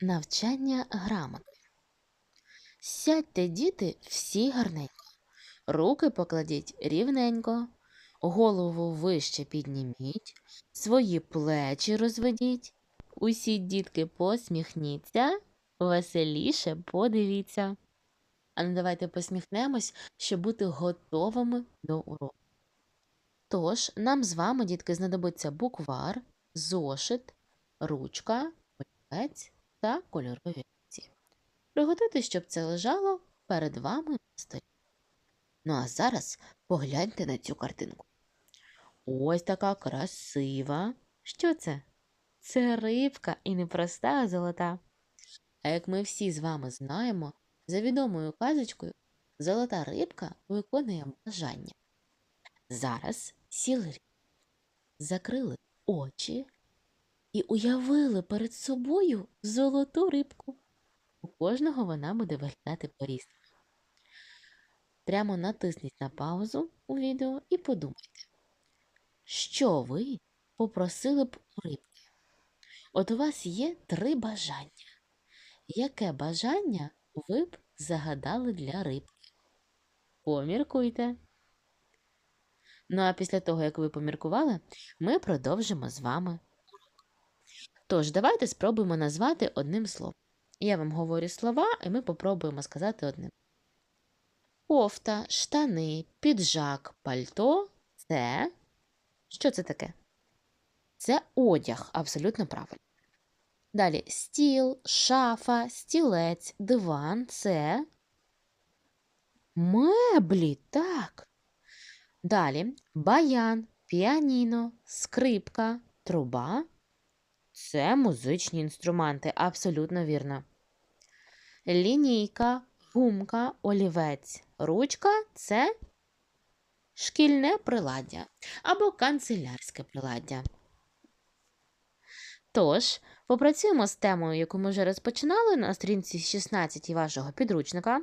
Навчання грамоти. Сядьте, діти, всі гарненько. Руки покладіть рівненько, голову вище підніміть, свої плечі розведіть. Усі дітки посміхніться, веселіше подивіться. А ну давайте посміхнемось, щоб бути готовими до уроку. Тож, нам з вами, дітки, знадобиться буквар, зошит, ручка, олівець та кольорові олівці. Приготуйте, щоб це лежало перед вами на столі. Ну а зараз погляньте на цю картинку. Ось така красива. Що це? Це рибка і не проста, а золота. А як ми всі з вами знаємо, за відомою казочкою золота рибка виконує бажання. Зараз сіли закрили очі і уявили перед собою золоту рибку. У кожного вона буде виглядати по-різному. Прямо натисніть на паузу у відео і подумайте, що ви попросили б у рибки. От у вас є три бажання. Яке бажання ви б загадали для рибки? Поміркуйте. Ну а після того, як ви поміркували, ми продовжимо з вами. Тож, давайте спробуємо назвати одним словом. Я вам говорю слова, і ми попробуємо сказати одним. Кофта, штани, піджак, пальто це. Що це таке? Це одяг, абсолютно правильно. Далі стіл, шафа, стілець, диван це меблі, так. Далі баян, піаніно, скрипка, труба. Це музичні інструменти, абсолютно вірно. Лінійка, гумка, олівець, ручка це шкільне приладдя або канцелярське приладдя. Тож, попрацюємо з темою, яку ми вже розпочинали на сторінці 16 вашого підручника.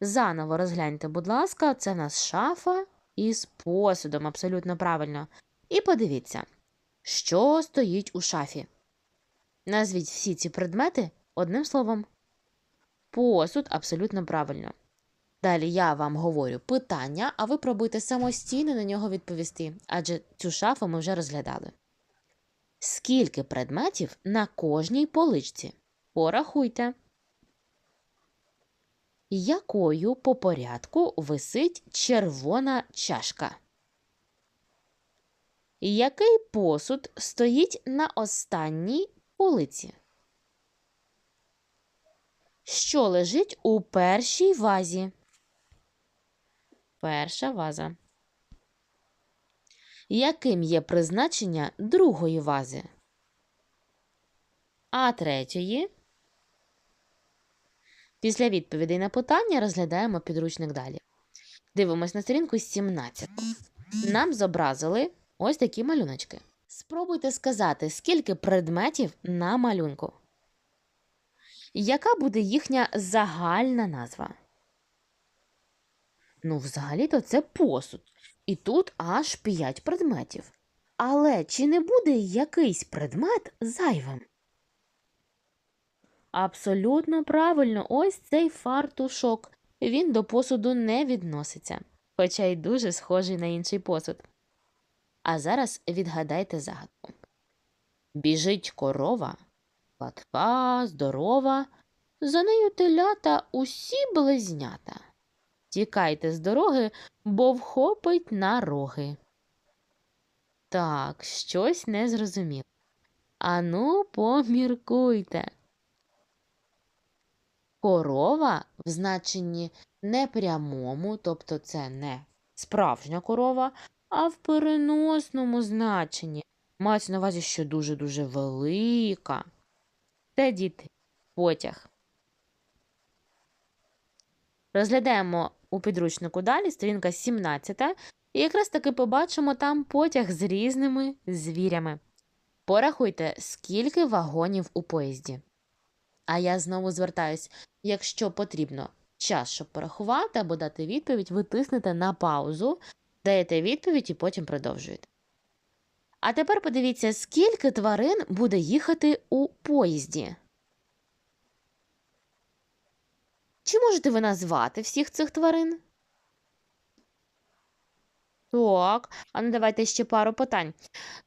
Заново розгляньте, будь ласка, це в нас шафа із посудом, абсолютно правильно. І подивіться, що стоїть у шафі. Назвіть всі ці предмети одним словом. Посуд абсолютно правильно. Далі я вам говорю питання, а ви пробуйте самостійно на нього відповісти, адже цю шафу ми вже розглядали. Скільки предметів на кожній поличці? Порахуйте. Якою по порядку висить червона чашка? Який посуд стоїть на останній полиці? Що лежить у першій вазі? Перша ваза. Яким є призначення другої вази? А третьої? Після відповідей на питання розглядаємо підручник далі. Дивимось на сторінку 17. Нам зобразили ось такі малюночки. Спробуйте сказати, скільки предметів на малюнку. Яка буде їхня загальна назва? Ну, взагалі-то це посуд. І тут аж 5 предметів. Але чи не буде якийсь предмет зайвим? Абсолютно правильно, ось цей фартушок. Він до посуду не відноситься, хоча й дуже схожий на інший посуд. А зараз відгадайте загадку. Біжить корова, гладка, здорова, за нею телята усі близнята. Тікайте з дороги, бо вхопить на роги. Так, щось не зрозумів. Ану, поміркуйте. Корова в значенні непрямому, тобто це не справжня корова, а в переносному значенні. Мається на увазі, що дуже-дуже велика. Це діти, потяг. Розглядаємо у підручнику далі, сторінка 17, і якраз таки побачимо там потяг з різними звірями. Порахуйте, скільки вагонів у поїзді. А я знову звертаюсь, якщо потрібно час, щоб порахувати або дати відповідь, ви тиснете на паузу, даєте відповідь і потім продовжуєте. А тепер подивіться, скільки тварин буде їхати у поїзді. Чи можете ви назвати всіх цих тварин? Так, а ну давайте ще пару питань.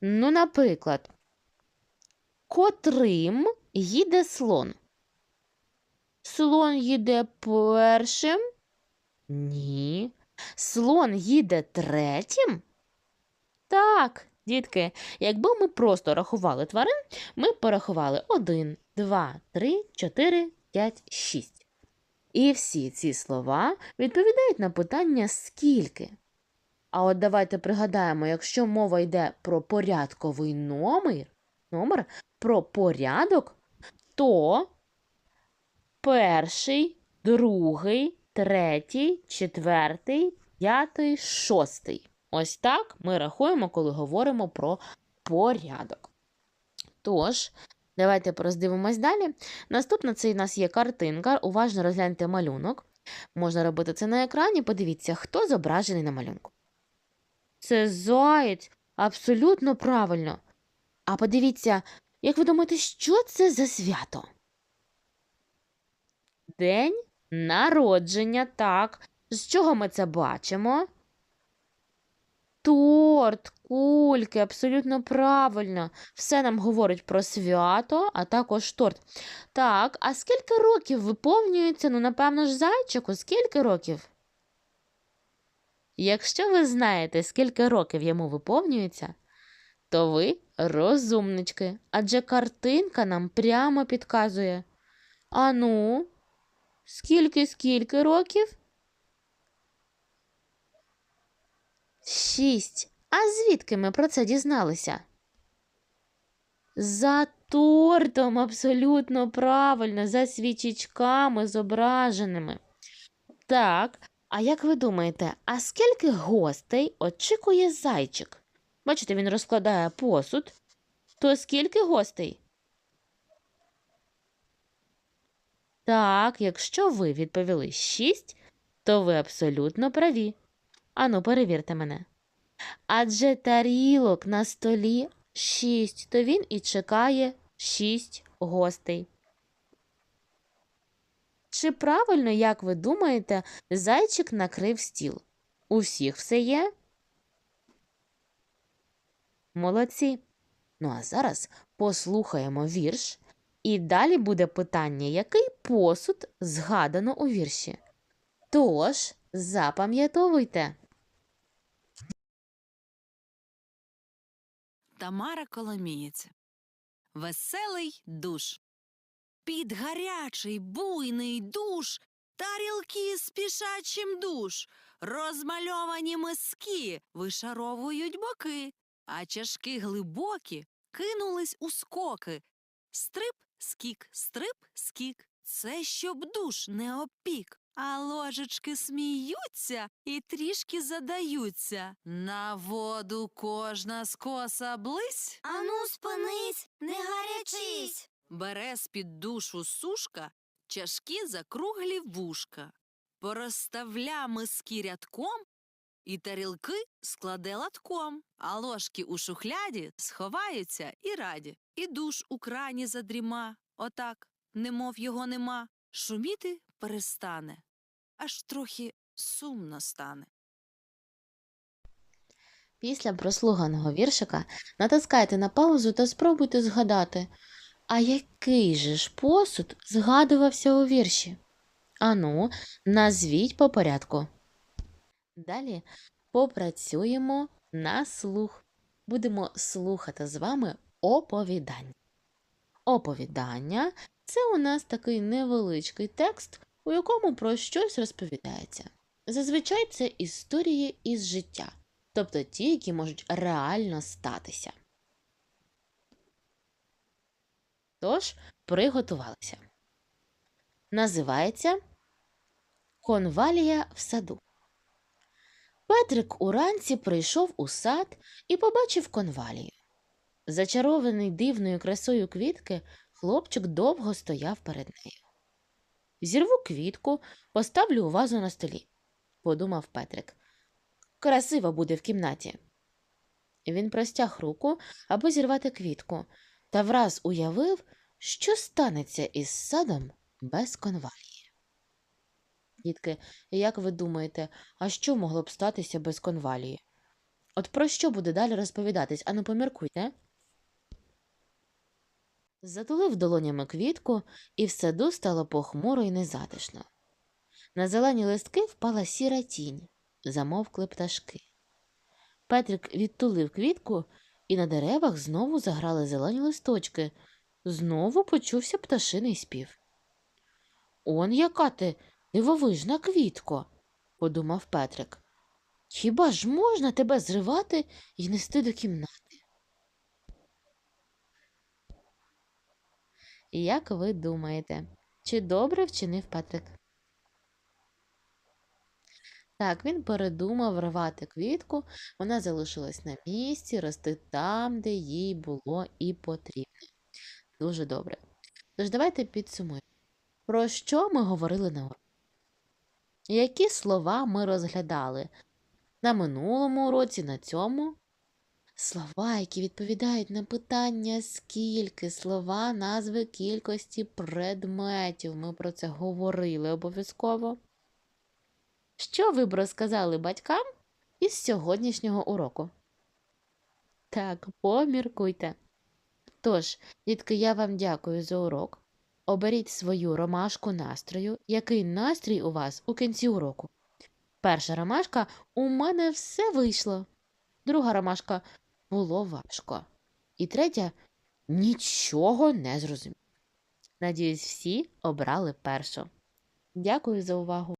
Ну, наприклад, котрим їде слон? Слон їде першим? Ні. Слон їде третім? Так, дітки, якби ми просто рахували тварин, ми порахували 1, 2, 3, 4, 5, 6. І всі ці слова відповідають на питання скільки. А от давайте пригадаємо, якщо мова йде про порядковий номер, номер про порядок, то перший, другий, третій, четвертий, п'ятий, шостий. Ось так ми рахуємо, коли говоримо про порядок. Тож, давайте роздивимось далі. Наступна це у нас є картинка. Уважно розгляньте малюнок. Можна робити це на екрані. Подивіться, хто зображений на малюнку. Це заєць. Абсолютно правильно. А подивіться, як ви думаєте, що це за свято? День народження, так. З чого ми це бачимо? Торт, кульки, абсолютно правильно. Все нам говорить про свято, а також торт. Так, а скільки років виповнюється? Ну, напевно ж, зайчику, скільки років? Якщо ви знаєте, скільки років йому виповнюється, то ви розумнички, адже картинка нам прямо підказує. Ану, скільки скільки років? Шість. А звідки ми про це дізналися? За тортом абсолютно правильно, за свічечками зображеними. Так, а як ви думаєте, а скільки гостей очікує зайчик? Бачите, він розкладає посуд. То скільки гостей? Так, якщо ви відповіли шість, то ви абсолютно праві. Ану, перевірте мене. Адже тарілок на столі шість, то він і чекає шість гостей. Чи правильно, як ви думаєте, зайчик накрив стіл? У всіх все є? Молодці. Ну а зараз послухаємо вірш, і далі буде питання, який посуд згадано у вірші. Тож, запам'ятовуйте. Тамара Коломієць. Веселий душ. Під гарячий буйний душ, тарілки спішать чим душ, розмальовані миски вишаровують боки, а чашки глибокі кинулись у скоки. Стрип, скік, стрип, скік. Це щоб душ не опік. А ложечки сміються і трішки задаються. На воду кожна скоса близь. Ану, спинись, не гарячись. Бере з-під душу сушка чашки закруглі вушка, порозставля миски рядком і тарілки складе латком, а ложки у шухляді сховаються і раді, і душ у крані задріма, отак, немов його нема, шуміти перестане, аж трохи сумно стане. Після прослуханого віршика натискайте на паузу та спробуйте згадати, а який же ж посуд згадувався у вірші? Ану, назвіть по порядку. Далі попрацюємо на слух. Будемо слухати з вами оповідання. Оповідання це у нас такий невеличкий текст, у якому про щось розповідається. Зазвичай це історії із життя, тобто ті, які можуть реально статися. Тож, приготувалися. Називається Конвалія в саду. Петрик уранці прийшов у сад і побачив конвалію. Зачарований дивною красою квітки, хлопчик довго стояв перед нею. Зірву квітку, поставлю у вазу на столі, подумав Петрик. Красиво буде в кімнаті. Він простяг руку, аби зірвати квітку, та враз уявив, що станеться із садом без конвалії. Дітки, як ви думаєте, а що могло б статися без конвалії? От про що буде далі розповідатись? Ану, поміркуйте. Затулив долонями квітку, і в саду стало похмуро і незатишно. На зелені листки впала сіра тінь, замовкли пташки. Петрик відтулив квітку, і на деревах знову заграли зелені листочки. Знову почувся пташиний спів. Он яка ти дивовижна квітко, подумав Петрик. Хіба ж можна тебе зривати і нести до кімнати? Як ви думаєте, чи добре вчинив Петрик? Так, він передумав рвати квітку, вона залишилась на місці, рости там, де їй було і потрібно. Дуже добре. Тож давайте підсумуємо. Про що ми говорили на уроці? Які слова ми розглядали на минулому уроці, на цьому? Слова, які відповідають на питання скільки, слова, назви кількості предметів. Ми про це говорили обов'язково. Що ви б розказали батькам із сьогоднішнього уроку? Так, поміркуйте. Тож, дітки, я вам дякую за урок. Оберіть свою ромашку настрою. Який настрій у вас у кінці уроку? Перша ромашка у мене все вийшло. Друга ромашка було важко. І третя нічого не зрозумів. Надіюсь, всі обрали першу. Дякую за увагу.